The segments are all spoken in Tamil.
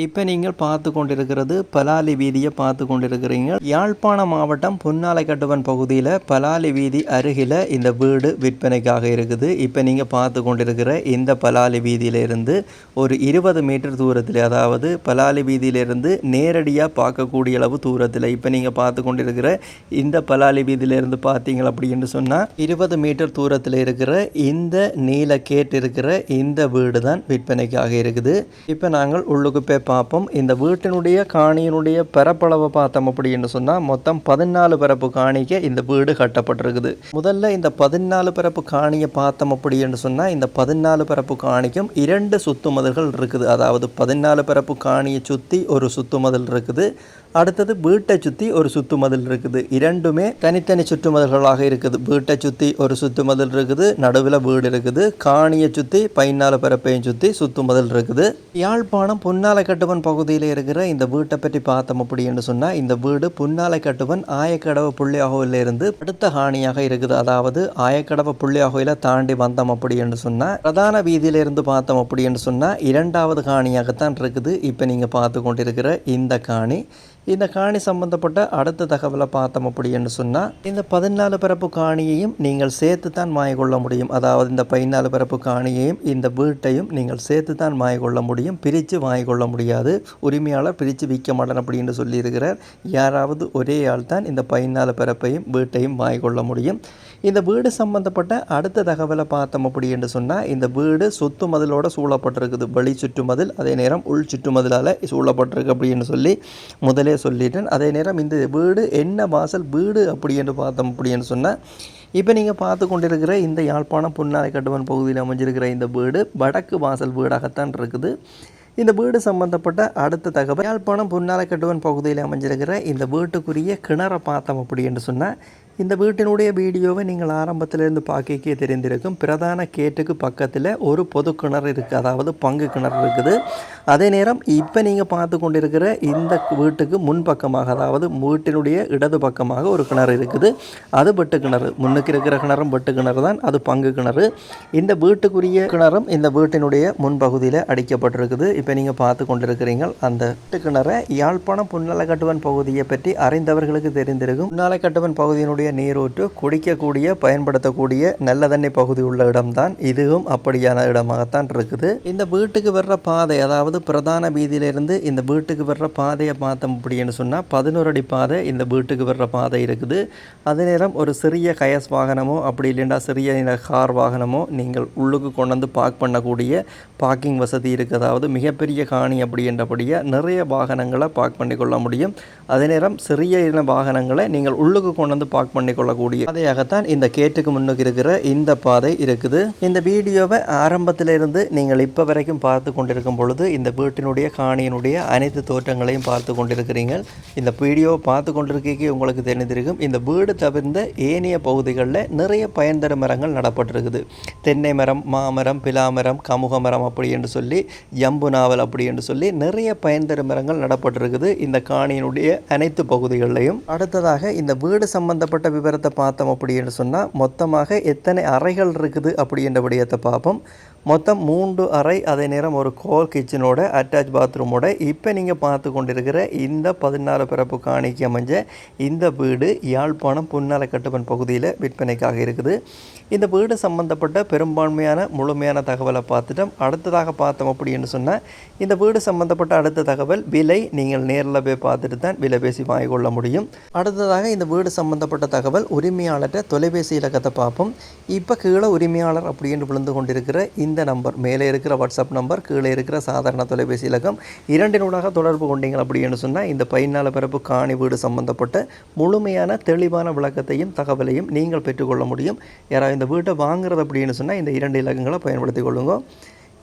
இப்போ நீங்கள் பார்த்து கொண்டிருக்கிறது பலாலி வீதியை பார்த்து கொண்டிருக்கிறீங்க. யாழ்ப்பாணம் மாவட்டம் புன்னாலைக்கட்டுவன் பகுதியில் பலாலி வீதி அருகில் இந்த வீடு விற்பனைக்காக இருக்குது. இப்போ நீங்கள் பார்த்து கொண்டிருக்கிற இந்த பலாலி வீதியிலிருந்து ஒரு இருபது மீட்டர் தூரத்தில் அதாவது பலாலி வீதியிலிருந்து நேரடியாக பார்க்கக்கூடிய அளவு தூரத்தில் இப்போ நீங்கள் பார்த்து கொண்டிருக்கிற இந்த பலாலி வீதியிலிருந்து பார்த்தீங்க அப்படின்னு சொன்னால் இருபது மீட்டர் தூரத்தில் இருக்கிற இந்த நீல கேட் இருக்கிற இந்த வீடு தான் விற்பனைக்காக இருக்குது. இப்போ நாங்கள் உள்ளுக்கு போய் பார்ப்போம் இந்த வீட்டினுடைய காணியினுடைய பரப்பளவை பார்த்தோம் அப்படின்னு சொன்னால் மொத்தம் பதினாலு பரப்பு காணிக்க இந்த வீடு கட்டப்பட்டிருக்குது. முதல்ல இந்த பதினாலு பரப்பு காணியை பார்த்தோம் அப்படின்னு சொன்னால் இந்த பதினாலு பரப்பு காணிக்கும் இரண்டு சுத்துமதில்கள் இருக்குது. அதாவது பதினாலு பரப்பு காணியை சுற்றி ஒரு சுத்துமதல் இருக்குது. அடுத்தது வீட்டை சுற்றி ஒரு சுத்துமதில் இருக்குது. இரண்டுமே தனித்தனி சுற்றுமதில்களாக இருக்குது. வீட்டை சுற்றி ஒரு சுத்துமதில் இருக்குது. நடுவில் வீடு இருக்குது. காணியை சுற்றி பைனால பரப்பையும் சுற்றி சுத்துமதில் இருக்குது. யாழ்ப்பாணம் புன்னாலை கட்டுவன் பகுதியில் இருக்கிற இந்த வீட்டை பற்றி பார்த்தோம் அப்படின்னு சொன்னால் இந்த வீடு புன்னாலை கட்டுவன் ஆயக்கடவு புள்ளியாகோவில் இருந்து அடுத்த காணியாக இருக்குது. அதாவது ஆயக்கடவு புள்ளியாகோயில தாண்டி வந்தோம் அப்படின்னு சொன்னால் பிரதான வீதியிலிருந்து பார்த்தோம் அப்படின்னு சொன்னால் இரண்டாவது காணியாகத்தான் இருக்குது. இப்போ நீங்கள் பார்த்து கொண்டிருக்கிற இந்த காணி இந்த காணி சம்பந்தப்பட்ட அடுத்த தகவலை பார்த்தோம் அப்படின்னு சொன்னால் இந்த பதினாலு பிறப்பு காணியையும் நீங்கள் சேர்த்து தான் வாங்கி கொள்ள முடியும். அதாவது இந்த பதினாலு பிறப்பு காணியையும் இந்த வீட்டையும் நீங்கள் சேர்த்து தான் வாங்கி கொள்ள முடியும். பிரித்து வாங்கிக்கொள்ள முடியாது. உரிமையாளர் பிரித்து விற்க மாட்டேன் அப்படின்னு சொல்லியிருக்கிறார். யாராவது ஒரே ஆள் தான் இந்த பதினாலு பிறப்பையும் வீட்டையும் வாங்கிக்கொள்ள முடியும். இந்த வீடு சம்பந்தப்பட்ட அடுத்த தகவலை பார்த்தோம் அப்படி என்று சொன்னால் இந்த வீடு சொத்து மதிலோட சூழப்பட்டிருக்குது. வெளி சுற்றுமதில் அதே நேரம் உள் சுற்றுமதிலால் சூழப்பட்டிருக்கு அப்படின்னு சொல்லி முதலே சொல்லிட்டேன். அதே நேரம் இந்த வீடு என்ன வாசல் வீடு அப்படி என்று பார்த்தோம் அப்படின்னு சொன்னால் இப்போ நீங்கள் பார்த்து கொண்டிருக்கிற இந்த யாழ்ப்பாணம் புன்னாலை கட்டுவன் பகுதியில் அமைஞ்சிருக்கிற இந்த வீடு வடக்கு வாசல் வீடாகத்தான் இருக்குது. இந்த வீடு சம்பந்தப்பட்ட அடுத்த தகவல் யாழ்ப்பாணம் புன்னாலை கட்டுவன் பகுதியில் அமைஞ்சிருக்கிற இந்த வீட்டுக்குரிய கிணற பார்த்தோம் அப்படி என்று சொன்னால் இந்த வீட்டினுடைய வீடியோவை நீங்கள் ஆரம்பத்திலிருந்து பார்க்கக்கே தெரிந்திருக்கும். பிரதான கேட்டுக்கு பக்கத்தில் ஒரு பொது கிணறு இருக்குது அதாவது பங்கு கிணறு இருக்குது. அதே நேரம் இப்போ நீங்கள் பார்த்து கொண்டிருக்கிற இந்த வீட்டுக்கு முன்பக்கமாக அதாவது வீட்டினுடைய இடது பக்கமாக ஒரு கிணறு இருக்குது. அது வெட்டு கிணறு. முன்னுக்கு இருக்கிற கிணறும் வெட்டு கிணறு தான். அது பங்கு கிணறு. இந்த வீட்டுக்குரிய கிணறும் இந்த வீட்டினுடைய முன்பகுதியில் அடிக்கப்பட்டிருக்குது. இப்போ நீங்கள் பார்த்து கொண்டிருக்கிறீங்க. அந்த வெட்டு கிணறை யாழ்ப்பாணம் புன்னலக்கட்டுவன் பகுதியை பற்றி அறிந்தவர்களுக்கு தெரிந்திருக்கும். புன்னலக்கட்டுவன் பகுதியினுடைய நீரூற்று குடிக்கக்கூடிய பயன்படுத்தக்கூடிய நல்ல தண்ணி பகுதி உள்ள இடம்தான். இதுவும் அப்படியான இடமாகத்தான் இருக்குது. இந்த வீட்டுக்கு வர்ற பாதை அதாவது பிரதான வீதியிலிருந்து இந்த வீட்டுக்கு வர்ற பாதையை பார்த்தோம் அப்படின்னு சொன்னால் பதினோரு அடி பாதை இந்த வீட்டுக்கு வர்ற பாதை இருக்குது. அதே நேரம் ஒரு சிறிய கயஸ் வாகனமோ அப்படி இல்லைன்னா சிறிய கார் வாகனமோ நீங்கள் உள்ளுக்கு கொண்டு வந்து பார்க் பண்ணக்கூடிய பார்க்கிங் வசதி இருக்குது அதாவது மிகப்பெரிய காணி அப்படின்றபடியாக நிறைய வாகனங்களை பார்க் பண்ணி கொள்ள முடியும். அதே நேரம் சிறிய இன வாகனங்களை நீங்கள் உள்ளுக்கு கொண்டு வந்து பார்க் பண்ணி கொள்ளக்கூடிய பாதையாகத்தான் இந்த கேட்டுக்கு முன்னுக்கு இருக்கிற இந்த பாதை இருக்குது. இந்த வீடியோவை ஆரம்பத்திலிருந்து நீங்கள் இப்போ வரைக்கும் பார்த்து கொண்டிருக்கும் பொழுது இந்த வீட்டினுடைய காணியினுடைய அனைத்து தோற்றங்களையும் பார்த்து கொண்டிருக்கிறீங்க இந்த வீடியோவை பார்த்து கொண்டிருக்கே உங்களுக்கு தெரிந்திருக்கும். இந்த வீடு தவிர்ந்த ஏனைய பகுதிகளில் நிறைய பயன்தர மரங்கள் நடப்பட்டிருக்குது. தென்னை மரம் மாமரம் பிலாமரம் கமுக மரம் அப்படி என்று சொல்லி ஜம்பு நாவல் அப்படி என்று சொல்லி நிறைய பயன்தர மரங்கள் நடப்பட்டிருக்குது. இந்த காணியினுடைய அனைத்து பகுதிகளிலையும். அடுத்ததாக இந்த வீடு சம்பந்தப்பட்ட விவரத்தை பார்த்தோம் அப்படின்னு சொன்னால் மொத்தமாக எத்தனை அறைகள் இருக்குது அப்படின்ற விடயத்தை பார்ப்போம். மொத்தம் மூன்று அறை அதே நேரம் ஒரு கோல் கிச்சனோட அட்டாச் பாத்ரூமோட இப்போ நீங்கள் பார்த்து கொண்டிருக்கிற இந்த பதினாலு பிறப்பு காணிக்கு அமைஞ்ச இந்த வீடு யாழ்ப்பாணம் புன்னால கட்டுவன் பகுதியில் விற்பனைக்காக இருக்குது. இந்த வீடு சம்பந்தப்பட்ட பெரும்பான்மையான முழுமையான தகவலை பார்த்துட்டோம். அடுத்ததாக பார்த்தோம் அப்படின்னு சொன்னால் இந்த வீடு சம்பந்தப்பட்ட அடுத்த தகவல் விலை நீங்கள் நேரில் போய் பார்த்துட்டு தான் விலை பேசி வாங்கிக்கொள்ள முடியும். அடுத்ததாக இந்த வீடு சம்பந்தப்பட்ட தகவல் உரிமையாளர்கிட்ட தொலைபேசி இலக்கத்தை பார்ப்போம். இப்போ கீழே உரிமையாளர் அப்படின்னு விழுந்து கொண்டிருக்கிற இந்த நம்பர் மேலே இருக்கிற வாட்ஸ்அப் நம்பர் கீழே இருக்கிற சாதாரண தொலைபேசி இலக்கம் இரண்டினூடாக தொடர்பு கொண்டீங்க அப்படின்னு சொன்னால் இந்த பதினாலு பிறப்பு காணி வீடு சம்பந்தப்பட்ட முழுமையான தெளிவான விளக்கத்தையும் தகவலையும் நீங்கள் பெற்றுக்கொள்ள முடியும். யாராவது இந்த வீட்டை வாங்குறது அப்படின்னு சொன்னால் இந்த இரண்டு இலக்கங்களை பயன்படுத்தி கொள்ளுங்க.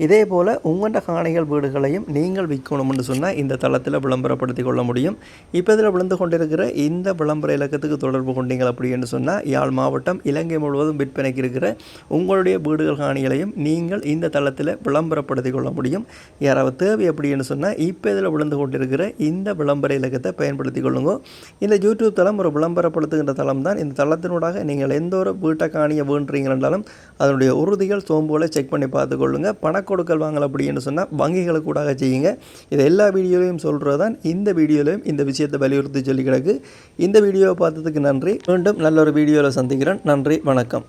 இதே போல் உங்கள்கிட்ட காணிகள் வீடுகளையும் நீங்கள் விற்கணும்னு சொன்னால் இந்த தளத்தில் விளம்பரப்படுத்தி கொள்ள முடியும். இப்போ இதில் விழுந்து கொண்டிருக்கிற இந்த விளம்பர இலக்கத்துக்கு தொடர்பு கொண்டீங்க அப்படின்னு சொன்னால் யாழ் மாவட்டம் இலங்கை முழுவதும் விற்பனைக்கு இருக்கிற உங்களுடைய வீடுகள் காணிகளையும் நீங்கள் இந்த தளத்தில் விளம்பரப்படுத்தி கொள்ள முடியும். யாராவது தேவை அப்படின்னு சொன்னால் இப்போ இதில் விழுந்து கொண்டிருக்கிற இந்த விளம்பர இலக்கத்தை பயன்படுத்தி கொள்ளுங்க. இந்த யூடியூப் தளம் ஒரு விளம்பரப்படுத்துகின்ற தளம் தான் இந்த தளத்தினூடாக நீங்கள் எந்த ஒரு வீட்டை காணியை வேண்டுறீங்களாலும் அதனுடைய உறுதிகள் சோம்புகளை செக் பண்ணி பார்த்துக்கொள்ளுங்கள் பண கொடுக்கல் வாங்கல் அப்படின்னு சொன்னால் வங்கிகளை கூடாக செய்யுங்க. இதை எல்லா வீடியோலையும் சொல்கிறது தான் இந்த வீடியோலையும் இந்த விஷயத்தை வலியுறுத்தி சொல்லி கிடக்கு. இந்த வீடியோவை பார்த்ததுக்கு நன்றி. மீண்டும் நல்ல ஒரு வீடியோவில் சந்திக்கிறேன். நன்றி. வணக்கம்.